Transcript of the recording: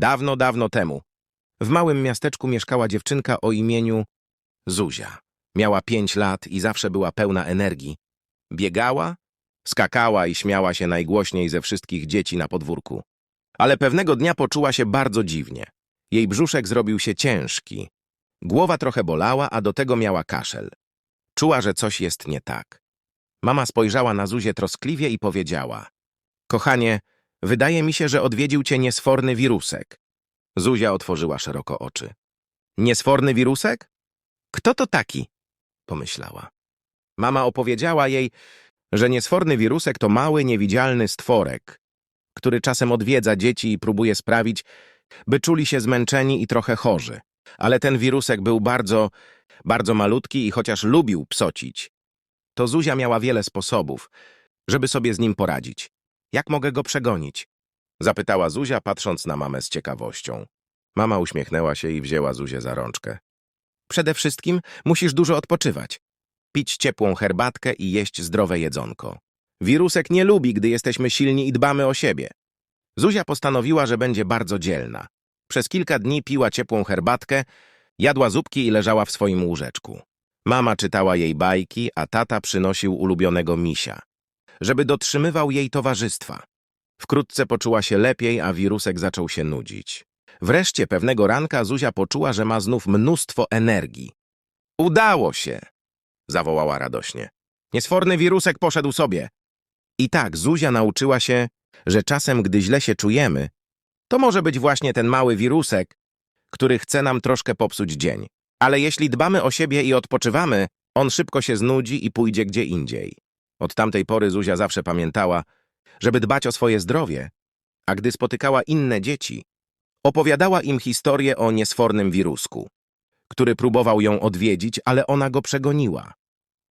Dawno, dawno temu. W małym miasteczku mieszkała dziewczynka o imieniu Zuzia. Miała pięć lat i zawsze była pełna energii. Biegała, skakała i śmiała się najgłośniej ze wszystkich dzieci na podwórku. Ale pewnego dnia poczuła się bardzo dziwnie. Jej brzuszek zrobił się ciężki. Głowa trochę bolała, a do tego miała kaszel. Czuła, że coś jest nie tak. Mama spojrzała na Zuzię troskliwie i powiedziała: Kochanie, wydaje mi się, że odwiedził cię niesforny wirusek. Zuzia otworzyła szeroko oczy. Niesforny wirusek? Kto to taki? pomyślała. Mama opowiedziała jej, że niesforny wirusek to mały, niewidzialny stworek, który czasem odwiedza dzieci i próbuje sprawić, by czuli się zmęczeni i trochę chorzy. Ale ten wirusek był bardzo, bardzo malutki i chociaż lubił psocić, to Zuzia miała wiele sposobów, żeby sobie z nim poradzić. Jak mogę go przegonić? Zapytała Zuzia, patrząc na mamę z ciekawością. Mama uśmiechnęła się i wzięła Zuzię za rączkę. Przede wszystkim musisz dużo odpoczywać. Pić ciepłą herbatkę i jeść zdrowe jedzonko. Wirusek nie lubi, gdy jesteśmy silni i dbamy o siebie. Zuzia postanowiła, że będzie bardzo dzielna. Przez kilka dni piła ciepłą herbatkę, jadła zupki i leżała w swoim łóżeczku. Mama czytała jej bajki, a tata przynosił ulubionego misia, żeby dotrzymywał jej towarzystwa. Wkrótce poczuła się lepiej, a wirusek zaczął się nudzić. Wreszcie pewnego ranka Zuzia poczuła, że ma znów mnóstwo energii. Udało się! zawołała radośnie. Niesforny wirusek poszedł sobie. I tak Zuzia nauczyła się, że czasem, gdy źle się czujemy, to może być właśnie ten mały wirusek, który chce nam troszkę popsuć dzień. Ale jeśli dbamy o siebie i odpoczywamy, on szybko się znudzi i pójdzie gdzie indziej. Od tamtej pory Zuzia zawsze pamiętała, żeby dbać o swoje zdrowie, a gdy spotykała inne dzieci, opowiadała im historię o niesfornym wirusku, który próbował ją odwiedzić, ale ona go przegoniła.